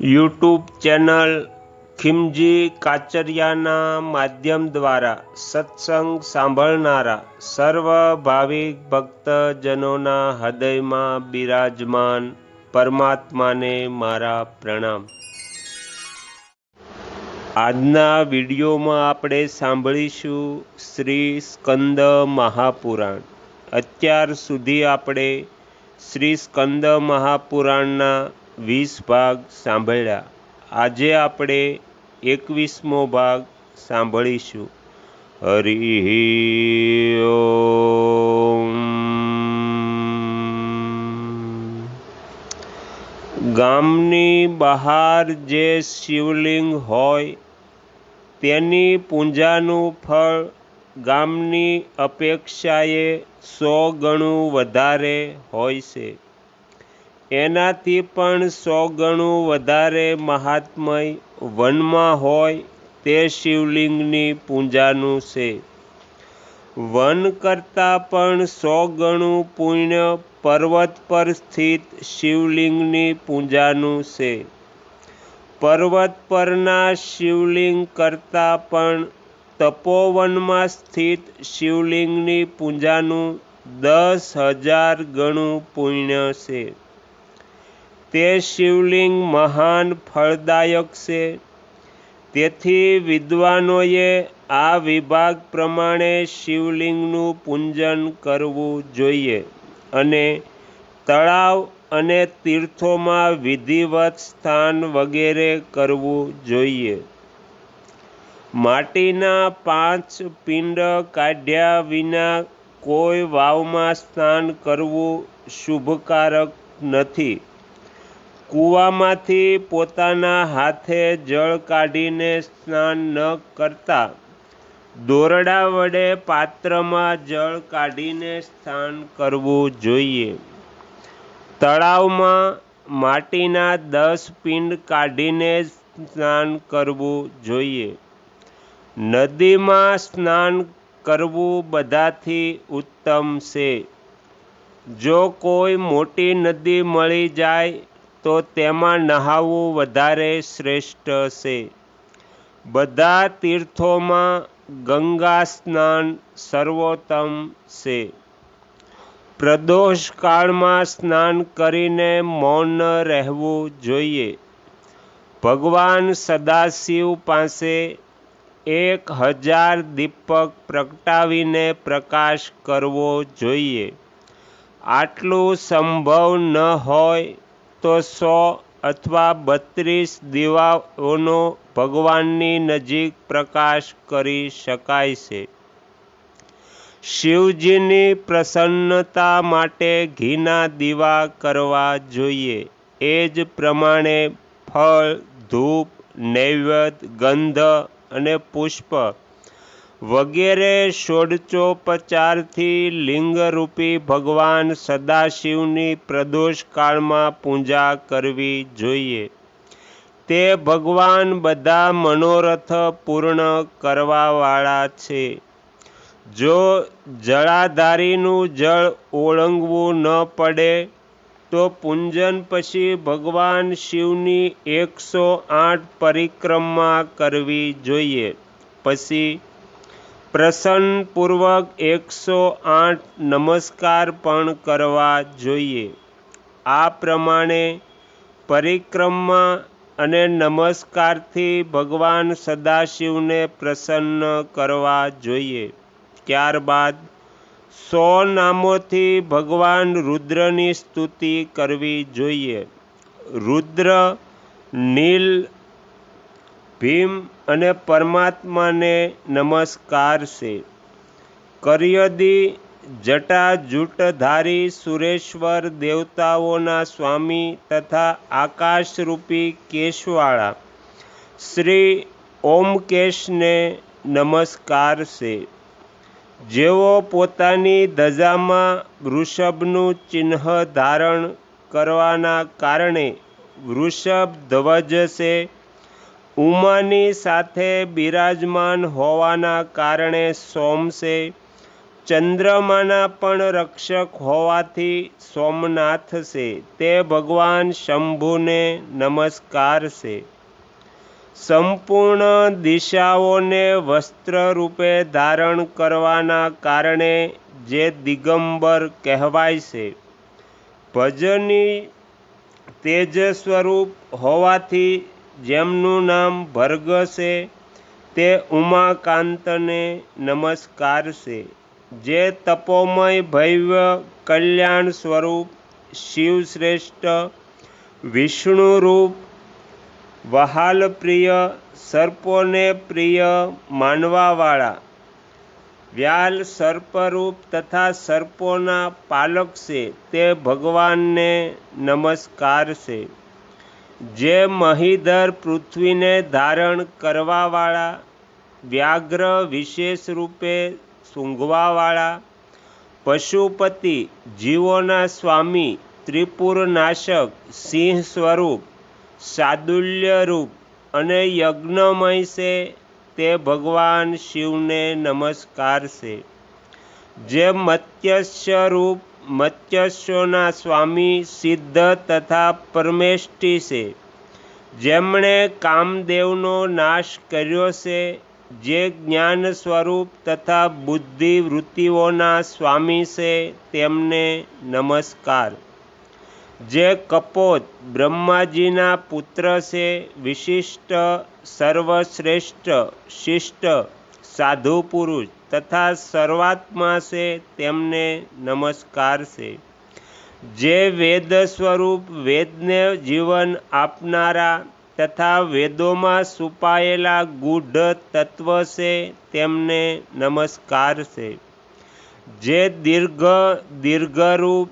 YouTube channel ખિમજી કાચરિયાના માધ્યમ દ્વારા સત્સંગ સાંભળનારા સર્વ ભાવિક ભક્તજનોના હૃદયમાં બિરાજમાન પરમાત્માને મારા પ્રણામ. આજના વિડીયોમાં આપણે સાંભળીશું શ્રી સ્કંદ મહાપુરાણ. અત્યાર સુધી આપણે શ્રી સ્કંદ મહાપુરાણના વીસ ભાગ સાંભળ્યા. આજે આપણે એકવીસમો ભાગ સાંભળીશું. હરિ ગામની બહાર જે શિવલિંગ હોય, તેની પૂજાનું ફળ ગામની અપેક્ષાએ સો ગણું વધારે હોય છે. એનાથી પણ સો ગણું વધારે મહાત્મય વનમાં હોય તે શિવલિંગની પૂજાનું છે. વન કરતાં પણ સો ગણું પુણ્ય પર્વત પર સ્થિત શિવલિંગની પૂજાનું છે. પર્વત પરના શિવલિંગ કરતાં પણ તપોવનમાં સ્થિત શિવલિંગની પૂજાનું દસ હજાર ગણું પુણ્ય છે. તે શિવલિંગ મહાન ફળદાયક છે. તેથી વિદ્વાનોએ આ વિભાગ પ્રમાણે શિવલિંગનું પૂજન કરવું જોઈએ અને તળાવ અને તીર્થોમાં વિધિવત સ્થાન વગેરે કરવું જોઈએ. માટીના પાંચ પિંડ કાઢ્યા વિના કોઈ વાવમાં સ્નાન કરવું શુભકારક નથી. કૂવામાંથી પોતાના હાથે જળ કાઢીને સ્નાન ન કરતા. દોરડા વડે પાત્રમાં જળ કાઢીને સ્નાન કરવું જોઈએ. તળાવમાં માટીના દસ પિંડ કાઢીને સ્નાન કરવું જોઈએ. નદીમાં સ્નાન કરવું બધાથી ઉત્તમ છે. જો કોઈ મોટી નદી મળી જાય તો તેમાં નહાવું વધારે શ્રેષ્ઠ છે. બધા તીર્થોમાં ગંગા સ્નાન સર્વોત્તમ છે. પ્રદોષ કાળમાં સ્નાન કરીને મૌન રહેવું જોઈએ. ભગવાન સદાશિવ પાસે એક હજાર દીપક પ્રગટાવીને પ્રકાશ કરવો જોઈએ. આટલું સંભવ ન હોય તો સો અથવા બત્રીસ દીવાઓનો ભગવાનની નજીક પ્રકાશ કરી શકાય છે. શિવજીની પ્રસન્નતા માટે ઘીના દીવા કરવા જોઈએ. એ જ પ્રમાણે ફળ, ધૂપ, નૈવેદ્ય, ગંધ અને પુષ્પ વગેરે ષોડચોપચારથી લિંગરૂપી ભગવાન સદાશિવની પ્રદોષકાળમાં પૂજા કરવી જોઈએ. તે ભગવાન બધા મનોરથ પૂર્ણ કરવાવાળા છે. જો જળાધારીનું જળ ઓળંગવું ન પડે, તો પૂંજન પછી ભગવાન શિવની એકસો આઠ પરિક્રમા કરવી જોઈએ. પછી પ્રસન્નપૂર્વક એકસો આઠ નમસ્કાર પણ કરવા જોઈએ. આ પ્રમાણે પરિક્રમા અને નમસ્કારથી ભગવાન સદાશિવને પ્રસન્ન કરવા જોઈએ. ત્યારબાદ સો નામોથી ભગવાન રુદ્રની સ્તુતિ કરવી જોઈએ. રુદ્ર, નીલ ભીમ અને પરમાત્માને નમસ્કાર છે. કર્યદી જટાજૂટધારી સુરેશ્વર દેવતાઓના સ્વામી તથા આકાશરૂપી કેશવાળા શ્રી ઓમકેશને નમસ્કાર છે. જેઓ પોતાની ધજામાં વૃષભનું ચિહ્ન ધારણ કરવાના કારણે વૃષભ ધ્વજ છે ઉમાની સાથે બિરાજમાન હોવાના કારણે સોમસે ચંદ્રમાના પણ રક્ષક હોવાથી સોમનાથ છે તે ભગવાન શંભુને નમસ્કાર છે સંપૂર્ણ દિશાઓને વસ્ત્ર રૂપે ધારણ કરવાના કારણે જે દિગંબર કહેવાય છે ભજની તેજ સ્વરૂપ હોવાથી જેમનું નામ ભર્ગ છે તે ઉમાકાંતને નમસ્કાર છે જે તપોમય ભૈવ્ય કલ્યાણ સ્વરૂપ, શિવશ્રેષ્ઠ, વિષ્ણુરૂપ વહાલ પ્રિય સર્પોને પ્રિય માનવાવાળા. વ્યાલ સર્પરૂપ તથા સર્પોના પાલક છે તે ભગવાનને નમસ્કાર છે જે મહીધર પૃથ્વીને ધારણ કરવાવાળા, વ્યાઘ્ર વિશેષ રૂપે સૂંઘવાવાળા, પશુપતિ, જીવોના સ્વામી, ત્રિપુરનાશક, સિંહ સ્વરૂપ, સાદુલ્ય રૂપ અને યજ્ઞમય છે, તે ભગવાન શિવને નમસ્કાર છે જે મત્સ્ય રૂપ મત્યસ્યોના સ્વામી સિદ્ધ તથા પરમેષ્ઠી છે. જેમણે કામદેવનો નાશ કર્યો છે, જે જ્ઞાન સ્વરૂપ તથા બુદ્ધિ વૃત્તિઓના સ્વામી છે તેમને નમસ્કાર. જે કપોત બ્રહ્માજીના પુત્ર છે, વિશિષ્ટ, સર્વશ્રેષ્ઠ, શિષ્ટ, સાધુ પુરુષ તથા સર્વાત્મા છે, તેમને નમસ્કાર છે. જે વેદ સ્વરૂપ, વેદને જીવન આપનારા તથા વેદોમાં છુપાયેલા ગૂઢ તત્વ છે, તેમને નમસ્કાર છે. જે દીર્ઘ, દીર્ઘરૂપ,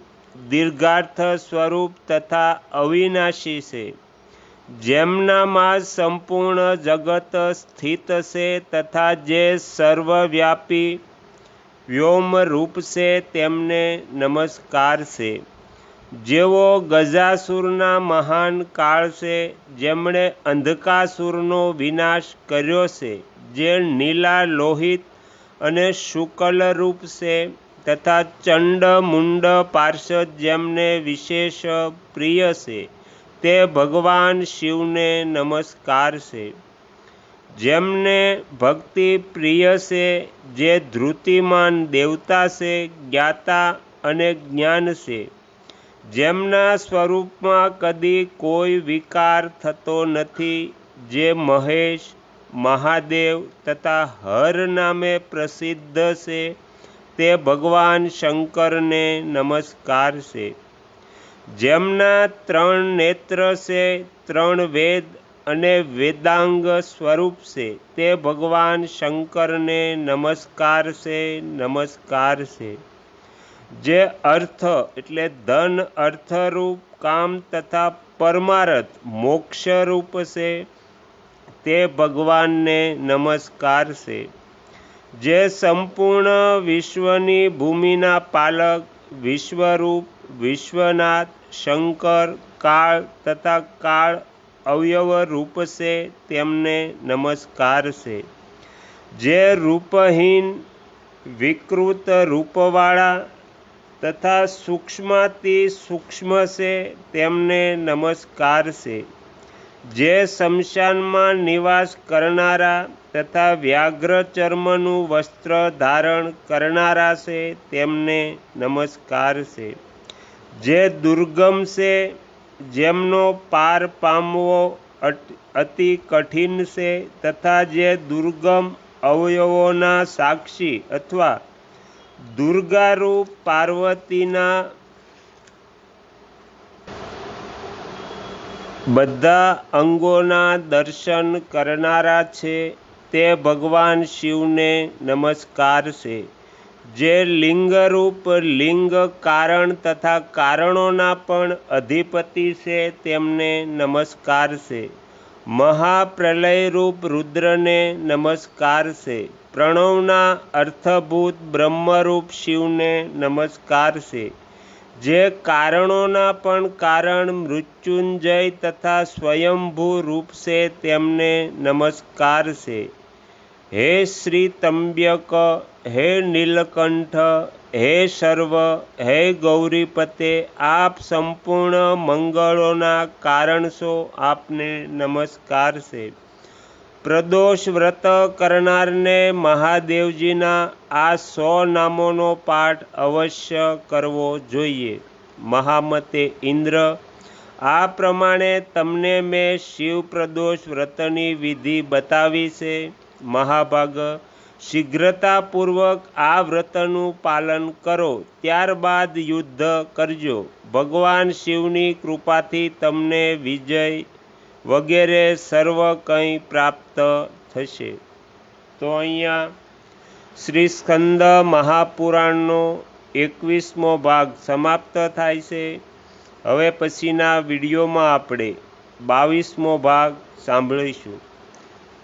દીર્ઘાર્થ સ્વરૂપ તથા અવિનાશી છે. જેમનામાં સંપૂર્ણ જગત સ્થિત છે તથા જે સર્વવ્યાપી વ્યોમરૂપ છે તેમને નમસ્કાર છે. જેઓ ગજાસુરના મહાન કાળ છે, જેમણે અંધકાસુરનો વિનાશ કર્યો છે, જે નીલા લોહિત અને શુકલ રૂપ છે તથા ચંડ મુંડ પાર્ષદ જેમને વિશેષ પ્રિય છે. તે ભગવાન શિવને નમસ્કાર છે. જેમને ભક્તિ પ્રિય છે, જે ધૃતિમાન દેવતા છે, જ્ઞાતા અને જ્ઞાન છે. જેમના સ્વરૂપમાં કદી કોઈ વિકાર થતો નથી, જે મહેશ, મહાદેવ તથા હર નામે પ્રસિદ્ધ છે, તે ભગવાન શંકરને નમસ્કાર છે. જેમના ત્રણ નેત્ર છે, ત્રણ વેદ અને વેદાંગ સ્વરૂપ છે, તે ભગવાન શંકરને નમસ્કાર છે નમસ્કાર છે. જે અર્થ એટલે ધન અર્થરૂપ, કામ તથા પરમાર્થ મોક્ષરૂપ છે, તે ભગવાનને નમસ્કાર છે. જે સંપૂર્ણ વિશ્વની ભૂમિના પાલક, વિશ્વરૂપ વિશ્વનાથ, શંકર, કાળ તથા કાળ અવયવ રૂપ છે તેમને નમસ્કાર છે જે રૂપહીન વિકૃત રૂપવાળા તથા સૂક્ષ્માતિ સૂક્ષ્મ છે તેમને નમસ્કાર છે જે શમશાનમાં નિવાસ કરનારા તથા વ્યાઘ્ર ચર્મનું વસ્ત્ર ધારણ કરનારા છે તેમને નમસ્કાર છે જે દુર્ગમ છે, જેમનો પાર પામવો અતિ કઠિન છે તથા જે દુર્ગમ અવયવોના સાક્ષી અથવા દુર્ગારૂપ પાર્વતીના બધા અંગોના દર્શન કરનારા છે, તે ભગવાન શિવને નમસ્કાર છે. જે લિંગરૂપ, લિંગ કારણ તથા કારણોના પણ અધિપતિ છે, તેમને નમસ્કાર છે. મહાપ્રલયરૂપ રુદ્રને નમસ્કાર છે. પ્રણવના અર્થભૂત બ્રહ્મરૂપ શિવને નમસ્કાર છે. જે કારણોના પણ કારણ મૃત્યુંજય તથા સ્વયંભૂ રૂપ છે, તેમને નમસ્કાર છે. હે શ્રી તંબ્યક હે નીલકંઠ, હે સર્વ, હે ગૌરીપતે, આપ સંપૂર્ણ મંગળોના કારણ છો આપને નમસ્કાર છે. પ્રદોષ વ્રત કરનારને મહાદેવજીના આ સો નામોનો પાઠ અવશ્ય કરવો જોઈએ. મહામતે ઇન્દ્ર, આ પ્રમાણે તમને મેં શિવ પ્રદોષ વ્રતની વિધિ બતાવી છે. મહાભાગ. શીઘ્રતાપૂર્વક આ વ્રતનું પાલન કરો, ત્યારબાદ યુદ્ધ કરજો. ભગવાન શિવની કૃપાથી તમને વિજય વગેરે સર્વ કંઈ પ્રાપ્ત થશે. તો અહીંયા શ્રી સ્કંદ મહાપુરાણનો એકવીસમો ભાગ સમાપ્ત થાય છે. હવે પછીના વિડીયોમાં આપણે બાવીસમો ભાગ સાંભળીશું.